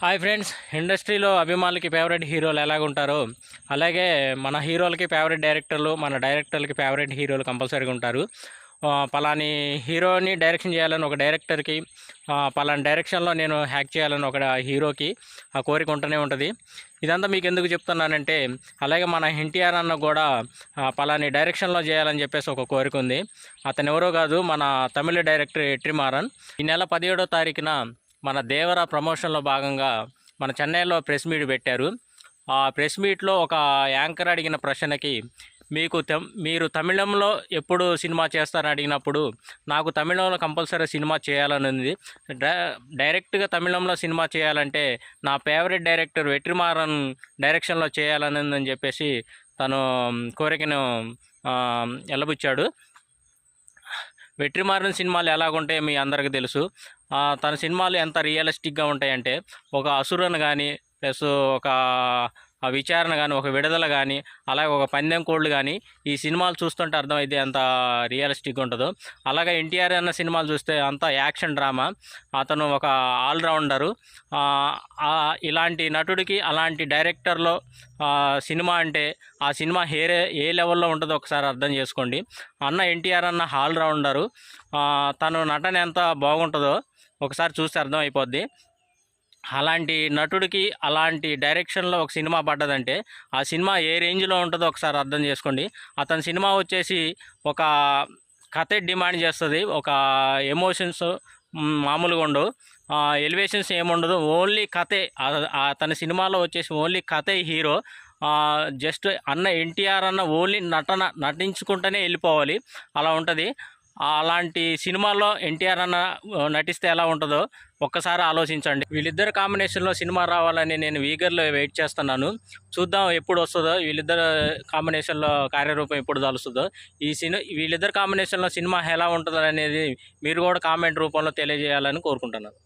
Hi friends ఇండస్ట్రీలో అభిమానులకి favourite హీరోలు ఎలాగుంటారో? అలాగే మన హీరోలకి ఫేవరెట్ డైరెక్టర్లు మన డైరెక్టర్లకి ఫేవరెట్ హీరోలు కంపల్సరీగా ఉంటారు. పలాని హీరోని డైరెక్షన్ చేయాలని ఒక డైరెక్టర్కి పలాని డైరెక్షన్లో నేను హ్యాక్ చేయాలని ఒక హీరోకి ఆ కోరిక ఉంటూనే ఉంటుంది. ఇదంతా మీకు ఎందుకు చెప్తున్నానంటే అలాగే మన ఎన్టీఆర్ అన్న కూడా పలాని డైరెక్షన్లో చేయాలని చెప్పేసి ఒక కోరిక ఉంది. అతను ఎవరో కాదు మన తమిళ డైరెక్టర్ ఎట్రిమారన్ ఈ నెల పదిహేడో తారీఖున మన దేవర ప్రమోషన్లో భాగంగా మన చెన్నైలో ప్రెస్ మీట్ పెట్టారు. ఆ ప్రెస్ మీట్లో ఒక యాంకర్ అడిగిన ప్రశ్నకి మీకు తెమ్- మీరు తమిళంలో ఎప్పుడు సినిమా చేస్తారని అడిగినప్పుడు నాకు తమిళంలో కంపల్సరీ సినిమా చేయాలని ఉంది. డై- డైరెక్ట్గా తమిళంలో సినిమా చేయాలంటే నా ఫేవరెట్ డైరెక్టర్ వెట్రిమారన్ డైరెక్షన్లో చేయాలని ఉందని చెప్పేసి తను కోరికను ఎల్లబుచ్చాడు. వెట్రిమారన్ సినిమాలు ఎలాగుంటాయో మీ అందరికీ తెలుసు. తన సినిమాలు ఎంత రియలిస్టిక్గా ఉంటాయంటే ఒక అసురను కానీ ప్లస్ ఒక ఆ విచారణ కానీ ఒక విడుదల కానీ అలాగే ఒక పందెం కోళ్ళు కానీ ఈ సినిమాలు చూస్తుంటే అర్థమైతే అంత రియలిస్టిక్గా ఉంటుందో. అలాగే ఎన్టీఆర్ అన్న సినిమాలు చూస్తే అంత యాక్షన్ డ్రామా. అతను ఒక ఆల్రౌండరు. ఇలాంటి నటుడికి అలాంటి డైరెక్టర్లో సినిమా అంటే ఆ సినిమా హేరే ఏ లెవెల్లో ఉంటుందో ఒకసారి అర్థం చేసుకోండి. అన్న ఎన్టీఆర్ అన్న ఆల్రౌండరు. తను నటన ఎంత బాగుంటుందో ఒకసారి చూస్తే అర్థం అయిపోద్ది అలాంటి నటుడికి అలాంటి డైరెక్షన్లో ఒక సినిమా పడ్డదంటే ఆ సినిమా ఏ రేంజ్లో ఉంటుందో ఒకసారి అర్థం చేసుకోండి. అతని సినిమా వచ్చేసి ఒక కథ డిమాండ్ చేస్తుంది. ఒక ఎమోషన్స్ మామూలుగా ఉండవు. ఎలివేషన్స్ ఏముండదు. ఓన్లీ కథే. తన సినిమాలో వచ్చేసి ఓన్లీ కథే హీరో. జస్ట్ అన్న ఎన్టీఆర్ అన్న ఓన్లీ నటన నటించుకుంటూనే వెళ్ళిపోవాలి. అలా ఉంటుంది. అలాంటి సినిమాల్లో ఎన్టీఆర్ అన్న నటిస్తే ఎలా ఉంటుందో ఒక్కసారి ఆలోచించండి. వీళ్ళిద్దరు కాంబినేషన్లో సినిమా రావాలని నేను వీగర్లో వెయిట్ చేస్తున్నాను. చూద్దాం ఎప్పుడు వస్తుందో వీళ్ళిద్దరు కాంబినేషన్లో కార్యరూపం ఎప్పుడు తలుస్తుందో ఈ సినిమా వీళ్ళిద్దరు కాంబినేషన్లో సినిమా ఎలా ఉంటుందో అనేది మీరు కూడా కామెంట్ రూపంలో తెలియజేయాలని కోరుకుంటున్నాను.